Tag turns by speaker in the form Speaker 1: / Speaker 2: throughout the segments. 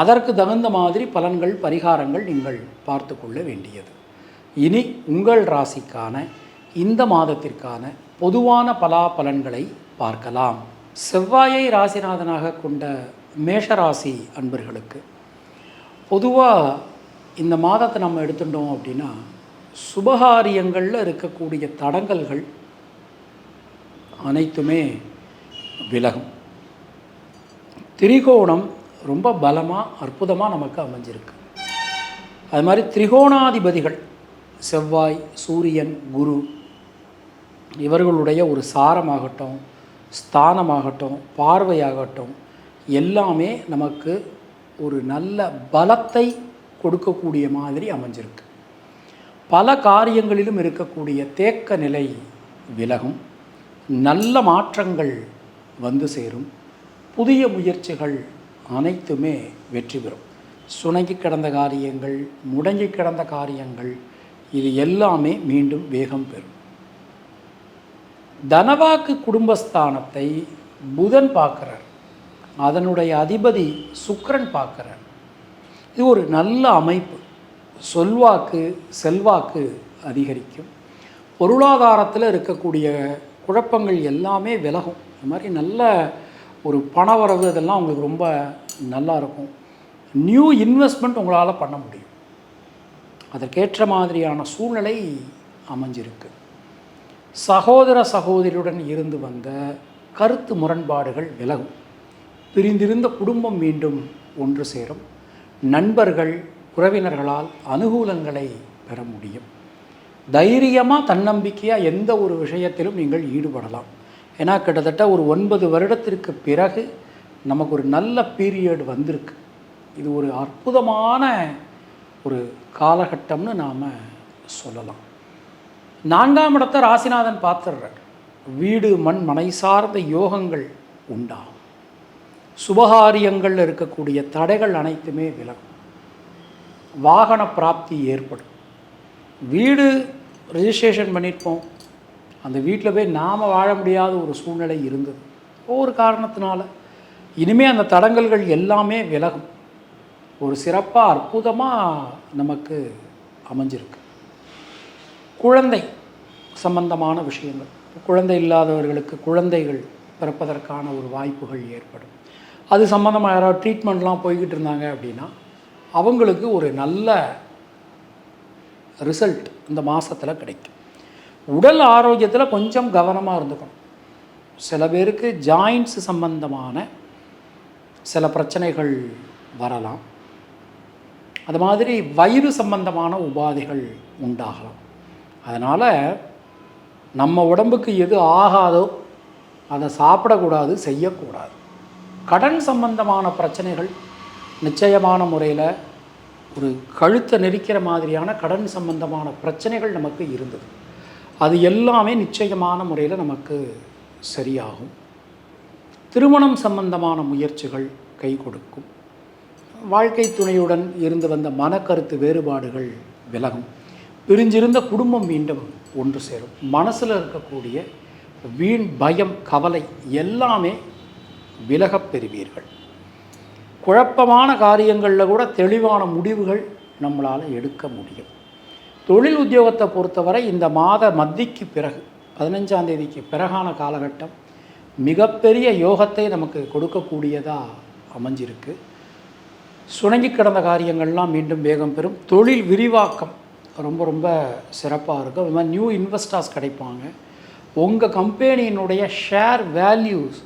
Speaker 1: அதற்கு தகுந்த மாதிரி பலன்கள் பரிகாரங்கள் நீங்கள் பார்த்து கொள்ள வேண்டியது. இனி உங்கள் ராசிக்கான இந்த மாதத்திற்கான பொதுவான பலா பலன்களை பார்க்கலாம். செவ்வாயை ராசிநாதனாக கொண்ட மேஷராசி அன்பர்களுக்கு பொதுவாக இந்த மாதத்தை நம்ம எடுத்துட்டோம் அப்படின்னா சுபகாரியங்களில் இருக்கக்கூடிய தடங்கல்கள் அனைத்துமே விலகும். திரிகோணம் ரொம்ப பலமாக அற்புதமாக நமக்கு அமைஞ்சிருக்கு. அது மாதிரி திரிகோணாதிபதிகள் செவ்வாய் சூரியன் குரு இவர்களுடைய ஒரு சாரமாகட்டும் ஸ்தானமாகட்டும் பார்வையாகட்டும் எல்லாமே நமக்கு ஒரு நல்ல பலத்தை கொடுக்கக்கூடிய மாதிரி அமைஞ்சிருக்கு. பல காரியங்களிலும் இருக்கக்கூடிய தேக்க நிலை விலகும் நல்ல மாற்றங்கள் வந்து சேரும் புதிய முயற்சிகள் அனைத்துமே வெற்றி பெறும். சுணங்கி கிடந்த காரியங்கள் முடங்கி கிடந்த காரியங்கள் இது எல்லாமே மீண்டும் வேகம் பெறும். தனவாக்கு குடும்பஸ்தானத்தை புதன் பார்க்குறார். அதனுடைய அதிபதி சுக்கரன் பார்க்குறார். இது ஒரு நல்ல அமைப்பு. சொல்வாக்கு செல்வாக்கு அதிகரிக்கும். பொருளாதாரத்தில் இருக்கக்கூடிய குழப்பங்கள் எல்லாமே விலகும். இது மாதிரி நல்ல ஒரு பண வரவு இதெல்லாம் உங்களுக்கு ரொம்ப நல்லாயிருக்கும் நியூ இன்வெஸ்ட்மெண்ட் உங்களால் பண்ண முடியும். அதற்கேற்ற மாதிரியான சூழ்நிலை அமைஞ்சிருக்கு. சகோதர சகோதரியுடன் இருந்து வந்த கருத்து முரண்பாடுகள் விலகும். பிரிந்திருந்த குடும்பம் மீண்டும் ஒன்று சேரும். நண்பர்கள் உறவினர்களால் அனுகூலங்களை பெற முடியும். தைரியமாக தன்னம்பிக்கையாக எந்த ஒரு விஷயத்திலும் நீங்கள் ஈடுபடலாம். ஏன்னா கிட்டத்தட்ட ஒரு ஒன்பது வருடத்திற்கு பிறகு நமக்கு ஒரு நல்ல பீரியட் வந்திருக்கு. இது ஒரு அற்புதமான ஒரு காலகட்டம்னு நாம் சொல்லலாம். நான்காம் இடத்த ராசிநாதன் பார்த்துடுறார். வீடு மண் மனை சார்ந்த யோகங்கள் உண்டாகும். சுபகாரியங்களில் இருக்கக்கூடிய தடைகள் அனைத்துமே விலகும். வாகன பிராப்தி ஏற்படும். வீடு ரிஜிஸ்ட்ரேஷன் பண்ணியிருப்போம். அந்த வீட்டில் போய் நாம் வாழ முடியாத ஒரு சூழ்நிலை இருந்தது. ஒவ்வொரு காரணத்தினால. இனிமேல் அந்த தடங்கல்கள் எல்லாமே விலகும். ஒரு சிறப்பாக அற்புதமாக நமக்கு அமைஞ்சிருக்கு. குழந்தை சம்பந்தமான விஷயங்கள். குழந்தை இல்லாதவர்களுக்கு குழந்தைகள் பிறப்பதற்கான ஒரு வாய்ப்புகள் ஏற்படும். அது சம்மந்தமாக யாராவது ட்ரீட்மெண்ட்லாம் போய்கிட்டு இருந்தாங்க அப்படின்னா அவங்களுக்கு ஒரு நல்ல ரிசல்ட் இந்த மாதத்தில் கிடைக்கும். உடல் ஆரோக்கியத்தில் கொஞ்சம் கவனமாக இருந்துக்கணும். சில பேருக்கு ஜாயின்ஸ் சம்பந்தமான சில பிரச்சனைகள் வரலாம். அது மாதிரி வயிறு சம்பந்தமான உபாதைகள் உண்டாகலாம். அதனால் நம்ம உடம்புக்கு எது ஆகாதோ அதை சாப்பிடக்கூடாது செய்யக்கூடாது. கடன் சம்பந்தமான பிரச்சனைகள் நிச்சயமான முறையில் ஒரு கழுத்தை நெரிக்கிற மாதிரியான கடன் சம்பந்தமான பிரச்சனைகள் நமக்கு இருந்தது. அது எல்லாமே நிச்சயமான முறையில் நமக்கு சரியாகும். திருமணம் சம்பந்தமான முயற்சிகள் கை கொடுக்கும். வாழ்க்கை துணையுடன் இருந்து வந்த மனக்கருத்து வேறுபாடுகள் விலகும். பிரிஞ்சிருந்த குடும்பம் மீண்டும் ஒன்று சேரும். மனசில் இருக்கக்கூடிய வீண் பயம் கவலை எல்லாமே விலகப் பெறுவீர்கள். குழப்பமான காரியங்களில் கூட தெளிவான முடிவுகள் நம்மளால் எடுக்க முடியும். தொழில் உத்தியோகத்தை பொறுத்தவரை இந்த மாத மத்திக்கு பிறகு பதினஞ்சாம் தேதிக்கு பிறகான காலகட்டம் மிகப்பெரிய யோகத்தை நமக்கு கொடுக்கக்கூடியதாக அமைஞ்சிருக்கு. சுணங்கி கிடந்த காரியங்கள்லாம் மீண்டும் வேகம் பெறும். தொழில் விரிவாக்கம் ரொம்ப ரொம்ப சிறப்பாக இருக்கும். அது மாதிரி நியூ இன்வெஸ்டர்ஸ் கிடைப்பாங்க. உங்கள் கம்பெனியினுடைய ஷேர் வேல்யூஸ்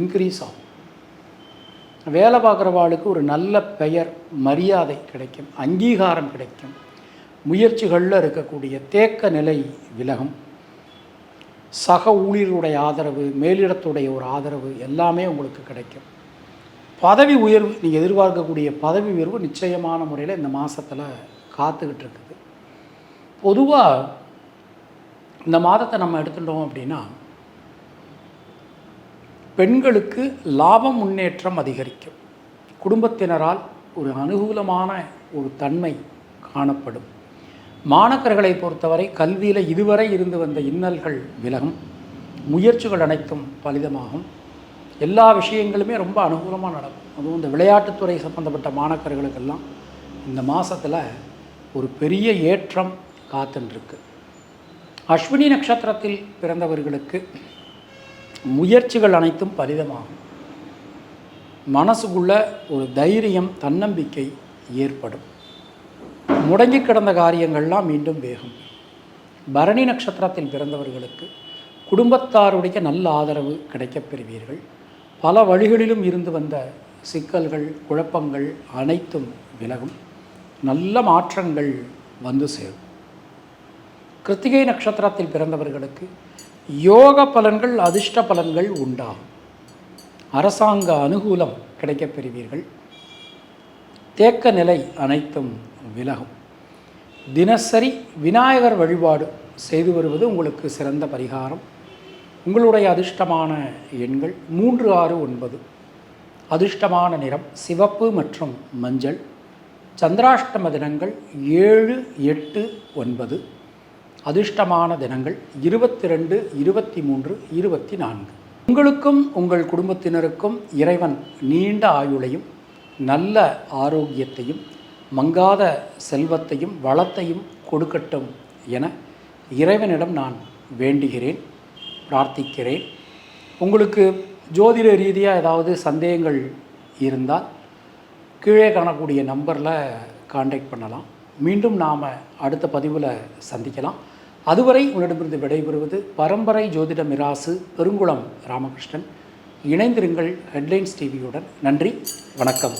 Speaker 1: இன்க்ரீஸ் ஆகும். வேலை பார்க்குறவாளுக்கு ஒரு நல்ல பெயர் மரியாதை கிடைக்கும். அங்கீகாரம் கிடைக்கும். முயற்சிகளில் இருக்கக்கூடிய தேக்க நிலை விலகும். சக ஊழியருடைய ஆதரவு மேலிடத்துடைய ஒரு ஆதரவு எல்லாமே உங்களுக்கு கிடைக்கும். பதவி உயர்வு நீங்கள் எதிர்பார்க்கக்கூடிய பதவி உயர்வு நிச்சயமான முறையில் இந்த மாதத்தில் காத்துக்கிட்டு இருக்குது. பொதுவாக இந்த மாதத்தை நம்ம எடுத்துட்டோம் அப்படின்னா பெண்களுக்கு லாபம் முன்னேற்றம் அதிகரிக்கும். குடும்பத்தினரால் ஒரு அனுகூலமான ஒரு தன்மை காணப்படும். மாணக்கர்களை பொறுத்தவரை கல்வியில் இதுவரை இருந்து வந்த இன்னல்கள் விலகும். முயற்சிகள் அனைத்தும் பலிதமாகும். எல்லா விஷயங்களுமே ரொம்ப அனுகூலமாக நடக்கும். அதுவும் இந்த விளையாட்டுத்துறை சம்பந்தப்பட்ட மாணக்கர்களுக்கெல்லாம் இந்த மாதத்தில் ஒரு பெரிய ஏற்றம் காத்துன்ருக்கு. அஸ்வினி நட்சத்திரத்தில் பிறந்தவர்களுக்கு முயற்சிகள் அனைத்தும் பலிதமாகும். மனசுக்குள்ள ஒரு தைரியம் தன்னம்பிக்கை ஏற்படும். முடங்கி கிடந்த காரியங்கள்லாம் மீண்டும் வேகும். பரணி நட்சத்திரத்தில் பிறந்தவர்களுக்கு குடும்பத்தாருடைய நல்ல ஆதரவு கிடைக்கப் பெறுவீர்கள். பல வழிகளிலும் இருந்து வந்த சிக்கல்கள் குழப்பங்கள் அனைத்தும் விலகும். நல்ல மாற்றங்கள் வந்து சேரும். கிருத்திகை நட்சத்திரத்தில் பிறந்தவர்களுக்கு யோக பலன்கள் அதிர்ஷ்ட பலன்கள் உண்டாகும். அரசாங்க அனுகூலம் கிடைக்கப் பெறுவீர்கள். தேக்க நிலை அனைத்தும் விலகும். தினசரி விநாயகர் வழிபாடு செய்து வருவது உங்களுக்கு சிறந்த பரிகாரம். உங்களுடைய அதிர்ஷ்டமான எண்கள் மூன்று ஆறு ஒன்பது. அதிர்ஷ்டமான நிறம் சிவப்பு மற்றும் மஞ்சள். சந்திராஷ்டம தினங்கள் ஏழு எட்டு ஒன்பது. அதிர்ஷ்டமான தினங்கள் இருபத்தி ரெண்டு இருபத்தி மூன்று இருபத்தி நான்கு உங்களுக்கும் உங்கள் குடும்பத்தினருக்கும் இறைவன் நீண்ட ஆயுளையும் நல்ல ஆரோக்கியத்தையும் மங்காத செல்வத்தையும் வளத்தையும் கொடுக்கட்டும் என இறைவனிடம் நான் வேண்டுகிறேன் பிரார்த்திக்கிறேன். உங்களுக்கு ஜோதிட ரீதியாக ஏதாவது சந்தேகங்கள் இருந்தால் கீழே காணக்கூடிய நம்பரில் காண்டாக்ட் பண்ணலாம். மீண்டும் நாம் அடுத்த பதிவில் சந்திக்கலாம். அதுவரை உன்னிடமிருந்து விடைபெறுவது பரம்பரை ஜோதிட மிராசு பெருங்குளம் ராமகிருஷ்ணன். இணைந்திருங்கள் ஹெட்லைன்ஸ் டிவியுடன். நன்றி வணக்கம்.